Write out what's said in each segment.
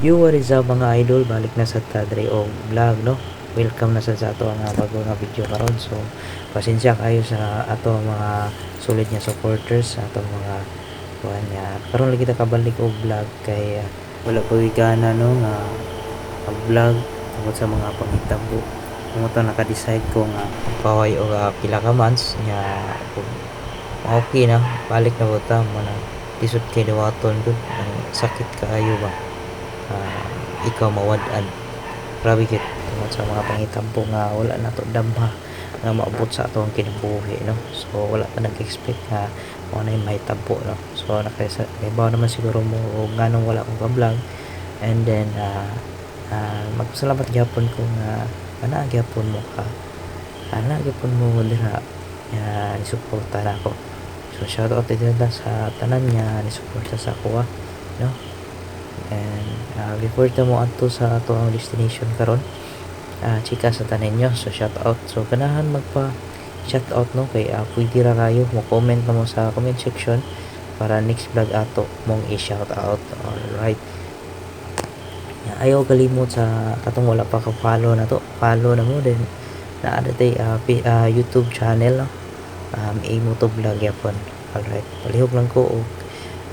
You what is up mga idol balik na sa Tadre o vlog no? Welcome na sa sa ato nga bago nga video karon. So pasensya kayo sa ato mga sulit nga supporters sa ato mga kuan nga karon lagi kita kabalik og vlog kay ah, wala ko gana no? Nga mag vlog tungkol sa mga pangitabo. To naka-decide ko nga paway o ah, pila ka months nga kung okay na balik na buta mo na isot kay dawaton gud ang sakit kaayo ba Ah, ikaw mawad-an grabe kit. Tungod sa mga pangitampo nga wala na to damha nga maabot sa atong kinabuhi no? So wala pa nag-expect nga mo na yung mahitabo no? So nakaisa ibaw naman siguro mo o nganong wala akong ka-vlog and then ah ah, magpasalamat gyapon ko nga ana gyapon mo ka. Ana gyapon mo dira nga nisuporta na ako. So shout out din sa tanan nga nisuporta sa ako no and uh, before ta mo adto sa ato ang destination karon uh, chika sa tanan nyo so shout out. So ganahan magpa shout out no? Kay uh, pwede ra kayo mo comment na mo sa comment section para next vlog ato mong i-shout out. Alright. Ayaw kalimot sa katong wala pa ka follow na to. Follow na mo then naa tay uh, pi- uh, YouTube channel no? Um, imo to vlog yapon. Alright. Palihog lang ko og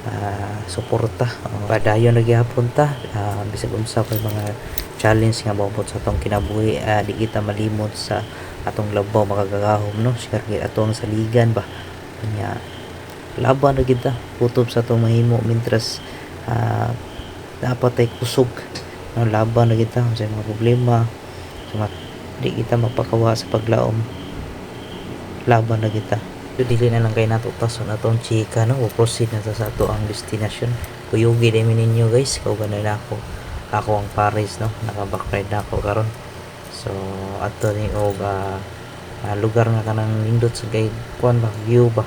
ah, suporta. Uh, padayon na gyapon ta. Ah, bisag unsa pa mga challenge nga maabot sa atong kinabuhi. Ah, di kita malimot sa atong labaw makagagahom no? Share gid atong saligan ba? Kanya laban na kita kutob sa atong mahimo mintras ah, dapat ay kusog. No laban na kita sa mga problema sa mga di kita mapakawa sa paglaom. Laban na kita So, dili na lang kayo natutas na atong chika, no? O proceed na sa ato ang destination. Kuyugi din ninyo guys. Kau ganun na ako. Ako ang Paris, no? Naka-backride na ako karon. So, ato ni og ah, ah, lugar nga kanang nindot sa guide. Kuan ba? View ba?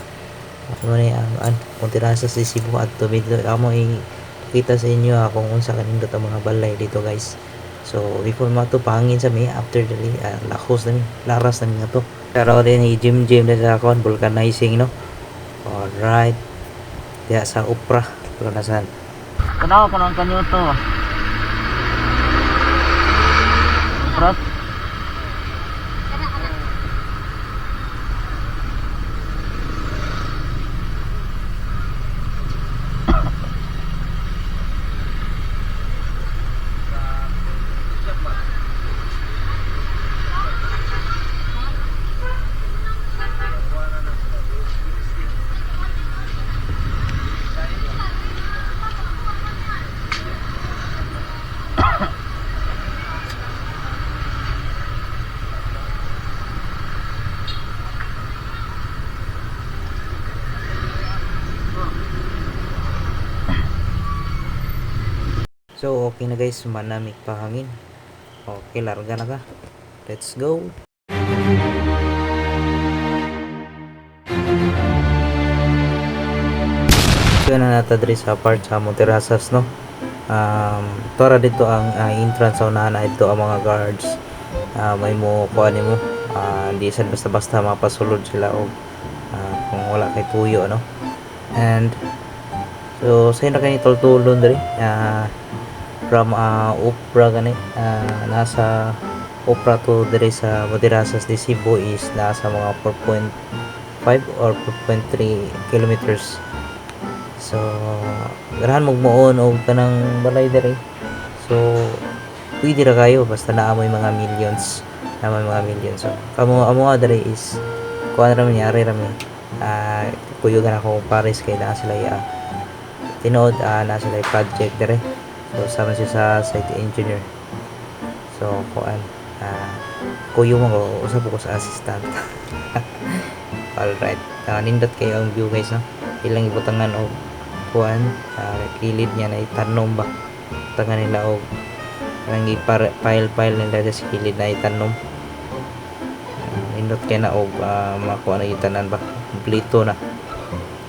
Ano ni ang an? Kung tirasa sa Cebu ato dito. Amo i kita sa inyo ah, kung unsa kanindot ang mga balay dito guys. So, before mo to pangin sa mi after dali uh, lakos na mi. Laras na mi nga to. Pero din ni Jim Jim na sa akon vulcanizing no. Alright. Diya sa Upra. Pero nasan? Tanaw ko ng kanyo to. So okay na guys, manamig pa hangin. Okay, larga na ka. Let's go. So na nata diri sa part sa Monterasas no. Um, tora dito ang ah, entrance sa na ito ang mga guards. Ah, may mo kuan mo. Sad basta-basta mapasulod sila og ah, kung wala kay tuyo no. And so sa na kani tultulon diri. Ah, from uh, Upra gani ah, nasa Upra to dire sa Madirasas de Cebu is nasa mga 4.5 or 4.3 kilometers. So ganahan magmuon og kanang balay dire so pwede ra kayo basta naamoy mga millions. Naamoy mga millions. So kamo amo dire is kuan ra man yari ra mi ah kuyugan ako Paris kay naa sila ya tinood ah, na sila project dire So, sama siya sa site engineer. So, kuan. ah kuyo mo ko, usap ko sa assistant. Alright. Uh, nindot kayo ang view guys, no? Ilang ibutangan o kuan. ah kilid niya na itanom ba? Butangan nila o kanang ipile-pile nila sa kilid na itanom. Ah, nindot kaya na og uh, makuha na itanan ba? Kompleto na.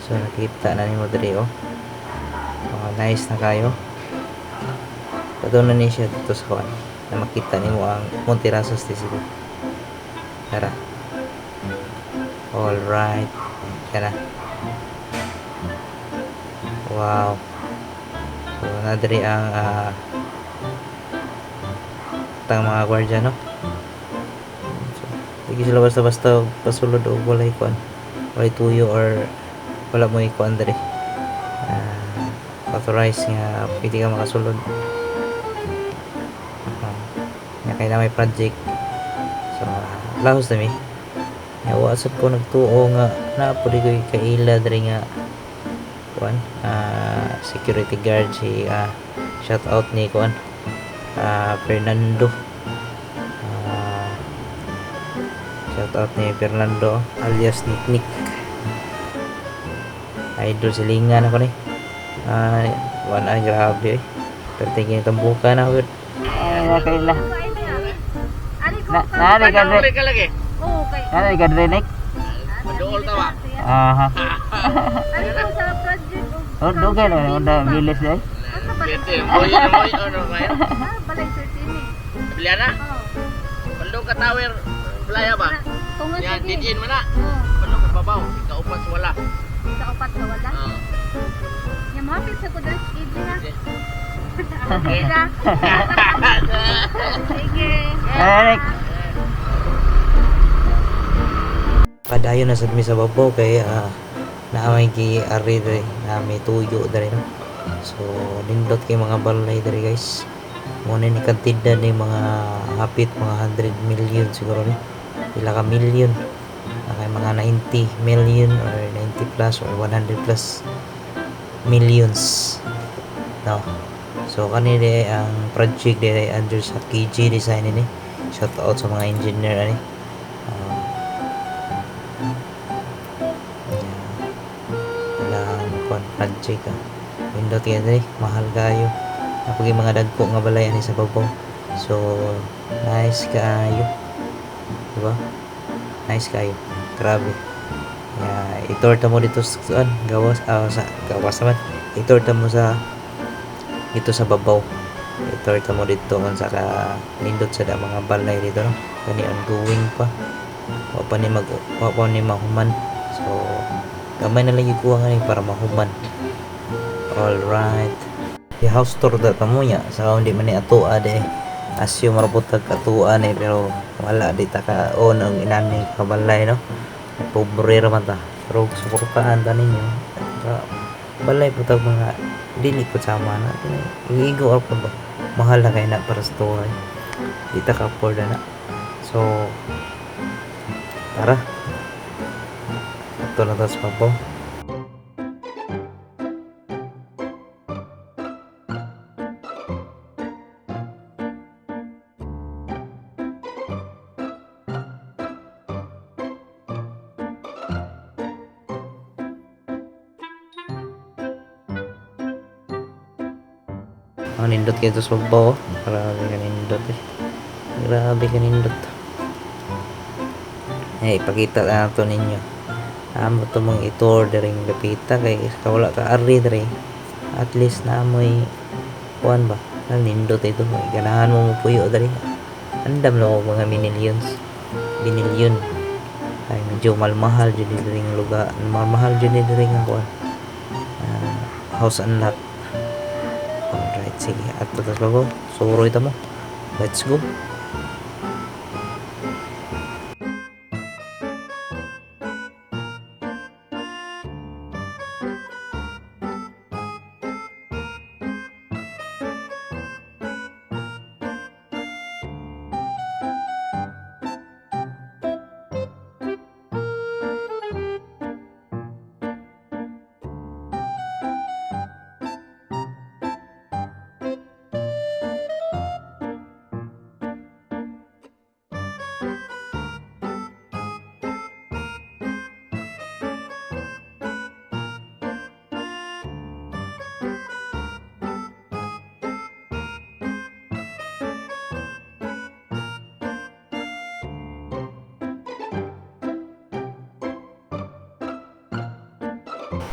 So, nakita na ni mo diri, oh. Oh, nice na kayo. Padaw na niya siya dito sa kuan na makita nimo ang Monterasas de Cebu. Tara. Alright. Tara. Wow. So, nadiri ang ah, alerta ang mga gwardiya no so, hindi sila basta-basta pasulod o walay kuan walay tuyo or wala mo ikuan dali uh, authorized nga pwede ka makasulod uh, nga kaya may project. So uh, lahos na mi. Nga wasap ko nagtuo nga na po di ko kaila diri nga kuan ah, security guard si ah, shout out ni kuan ah, Fernando. Shout out ni Fernando alias Nick Nick. Idol silingan ako ni. Ah kuan ay grabe eh. Pero tingin itong buka na word ay nga kaila na nari ka dre ka lagi. Oo, kay... nari ka dre Nick Maduol tawa. aha Ano sa project? o- oh dugay na onda bilis ba Kete, lang? moy moy ano ngayon. Ah, balay sir Tini. Biliana. Oo. Ka tower. Blaya ba? Yan didin man na. Oo. Pando ka babaw. Ika upat sa wala. Sa upat sa wala. Ah. Yung mahapit sa na. Okay na. Sige. Eric. Padayon na sad mi sa babaw kay ah, naamay gi ari diri na may tuyo diri no. So nindot kay mga balay diri guys. Mo ni kantidad ni mga hapit mga 100 million siguro ni. Pila ka million. Ah, kay mga 90 million or 90 plus or 100 plus millions. No. So kanini ang project diri under sa KG design ini. Shout out sa mga engineer ani. Ah, Kailangan kuan project ka. Pindot yan eh, mahal kayo. Napag mga dagko nga balay ani sa babaw. So, nice kaayo. Diba? Nice kayo. Grabe. Yeah, itorta mo dito sa? Gawas, ah, sa gawas naman. Itorta mo sa dito sa babaw. Itorta mo dito kung sa ka nindot sa mga balay dito no. Kani ongoing pa. Wa pa ni mag wa pa ni mahuman. So, gamay na lang yung kuha nga para mahuman. Alright. Di house tour da mo niya. Sa hindi man ni ato ade. Asyo maraputag katuan eh pero wala di ta ka on ang inani kabalay no. Pobre raman ta. Pero suportahan ta ninyo. Balay po tag mga dili ko sama na. Iigo ako ba? Mahal na kay na para sa tuwa. Di ka afford na. So, tara. Ito na tas pa po. Ang nindot kayo ito sa babaw. oh. Grabe ka nindot eh. Grabe ka nindot. Eh, ipakita na ito ninyo. Amo ito mong ito-order yung lapita kay kawala ka ari dre. At least na amoy kuan ba? Ang nindot ito. May ganahan mo mo puyo dre. Andam lang ako mga minillions. Binilyon. Ay, medyo malmahal dyan dito ring lugar. Malmahal dyan dito ring kuan. Ah, house unlock. Sige. At tatas pa ko. Suro ito mo. Let's go.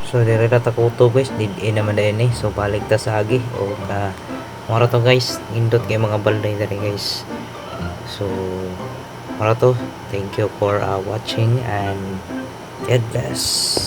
So dire ta kuto guys, did in naman dahil eh. So balik ta sa agi o ka mara to guys, indot kay mga balday dere guys. So mara to, thank you for uh, watching and God bless.